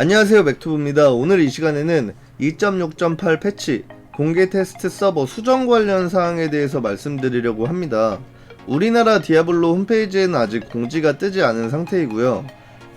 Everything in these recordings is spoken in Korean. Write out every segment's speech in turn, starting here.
안녕하세요 맥투브입니다. 오늘 이 시간에는 2.6.8 패치 공개 테스트 서버 수정 관련 사항에 대해서 말씀드리려고 합니다. 우리나라 디아블로 홈페이지에는 아직 공지가 뜨지 않은 상태이고요.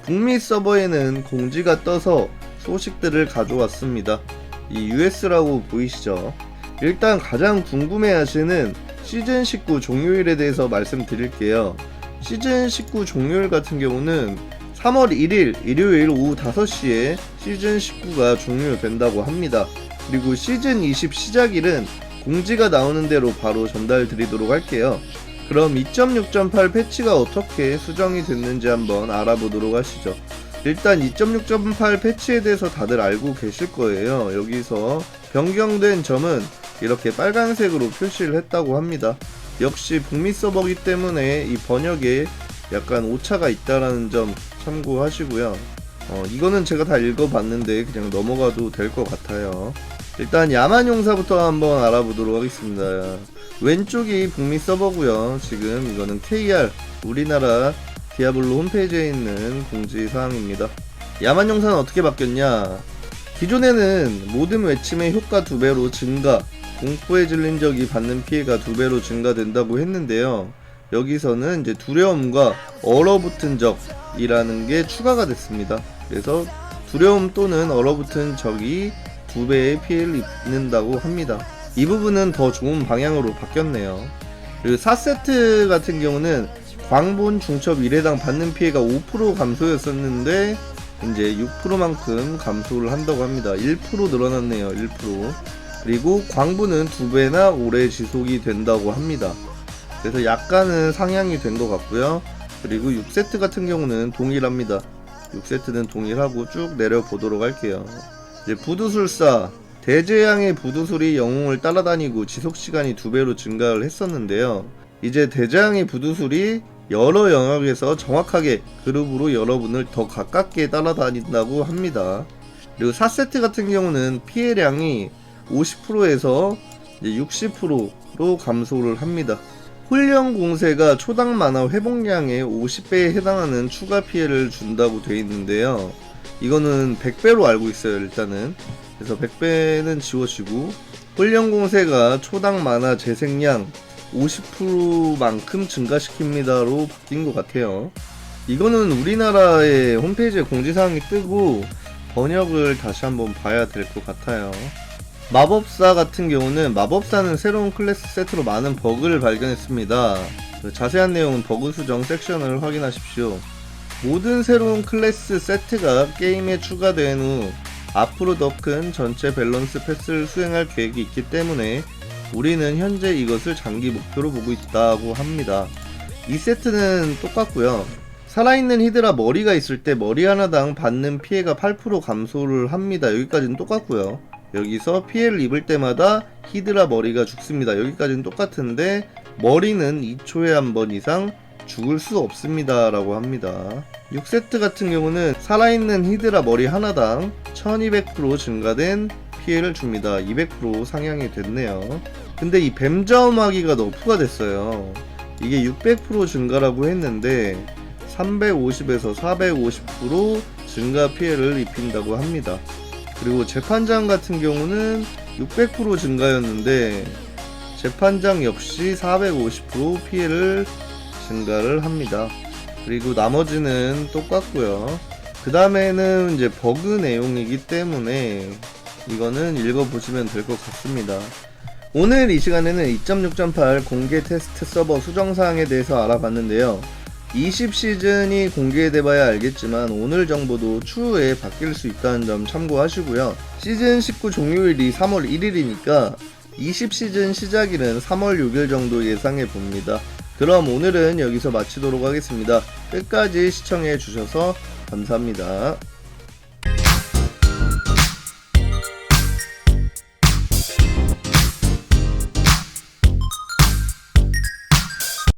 북미 서버에는 공지가 떠서 소식들을 가져왔습니다. 이 US라고 보이시죠? 일단 가장 궁금해하시는 시즌 19 종료일에 대해서 말씀드릴게요. 시즌 19 종료일 같은 경우는 3월 1일 일요일 오후 5시에 시즌 19가 종료된다고 합니다. 그리고 시즌 20 시작일은 공지가 나오는 대로 바로 전달 드리도록 할게요. 그럼 2.6.8 패치가 어떻게 수정이 됐는지 한번 알아보도록 하시죠. 일단 2.6.8 패치에 대해서 다들 알고 계실 거예요. 여기서 변경된 점은 이렇게 빨간색으로 표시를 했다고 합니다. 역시 북미 서버기 때문에 이 번역에 약간 오차가 있다라는 점 참고하시고요. 어, 이거는 제가 다 읽어봤는데 그냥 넘어가도 될 것 같아요. 일단 야만 용사부터 한번 알아보도록 하겠습니다. 왼쪽이 북미 서버고요. 지금 이거는 KR 우리나라 디아블로 홈페이지에 있는 공지 사항입니다. 야만 용사는 어떻게 바뀌었냐? 기존에는 모든 외침의 효과 두 배로 증가, 공포에 질린 적이 받는 피해가 두 배로 증가된다고 했는데요. 여기서는 이제 두려움과 얼어붙은 적이라는 게 추가가 됐습니다. 그래서 두려움 또는 얼어붙은 적이 두 배의 피해를 입는다고 합니다. 이 부분은 더 좋은 방향으로 바뀌었네요. 그리고 4세트 같은 경우는 광본 중첩 1회당 받는 피해가 5% 감소였었는데 이제 6%만큼 감소를 한다고 합니다. 1% 늘어났네요. 1%. 그리고 광부는 두 배나 오래 지속이 된다고 합니다. 그래서 약간은 상향이 된 것 같고요. 그리고 6세트 같은 경우는 동일합니다. 6세트는 동일하고 쭉 내려보도록 할게요. 이제 부두술사 대재앙의 부두술이 영웅을 따라다니고 지속시간이 두 배로 증가를 했었는데요. 이제 대재앙의 부두술이 여러 영역에서 정확하게 그룹으로 여러분을 더 가깝게 따라다닌다고 합니다. 그리고 4세트 같은 경우는 피해량이 50%에서 60%로 감소를 합니다. 훈련 공세가 초당 만화 회복량의 50배에 해당하는 추가 피해를 준다고 되어 있는데요. 이거는 100배로 알고 있어요, 일단은. 그래서 100배는 지워지고, 훈련 공세가 초당 만화 재생량 50%만큼 증가시킵니다로 바뀐 것 같아요. 이거는 우리나라의 홈페이지에 공지사항이 뜨고, 번역을 다시 한번 봐야 될 것 같아요. 마법사 같은 경우는 마법사는 새로운 클래스 세트로 많은 버그를 발견했습니다. 자세한 내용은 버그 수정 섹션을 확인하십시오. 모든 새로운 클래스 세트가 게임에 추가된 후 앞으로 더 큰 전체 밸런스 패스를 수행할 계획이 있기 때문에 우리는 현재 이것을 장기 목표로 보고 있다고 합니다. 이 세트는 똑같고요. 살아있는 히드라 머리가 있을 때 머리 하나당 받는 피해가 8% 감소를 합니다. 여기까지는 똑같고요. 여기서 피해를 입을 때마다 히드라 머리가 죽습니다. 여기까지는 똑같은데 머리는 2초에 한 번 이상 죽을 수 없습니다. 라고 합니다. 6세트 같은 경우는 살아있는 히드라 머리 하나당 1200% 증가된 피해를 줍니다. 200% 상향이 됐네요. 근데 이 뱀자음하기가 너프가 됐어요. 이게 600% 증가라고 했는데 350에서 450% 증가 피해를 입힌다고 합니다. 그리고 재판장 같은 경우는 600% 증가였는데 재판장 역시 450% 피해를 증가를 합니다. 그리고 나머지는 똑같고요. 그 다음에는 이제 버그 내용이기 때문에 이거는 읽어보시면 될 것 같습니다. 오늘 이 시간에는 2.6.8 공개 테스트 서버 수정사항에 대해서 알아봤는데요. 20 시즌이 공개돼봐야 알겠지만 오늘 정보도 추후에 바뀔 수 있다는 점 참고하시고요. 시즌 19 종료일이 3월 1일이니까 20 시즌 시작일은 3월 6일 정도 예상해 봅니다. 그럼 오늘은 여기서 마치도록 하겠습니다. 끝까지 시청해 주셔서 감사합니다.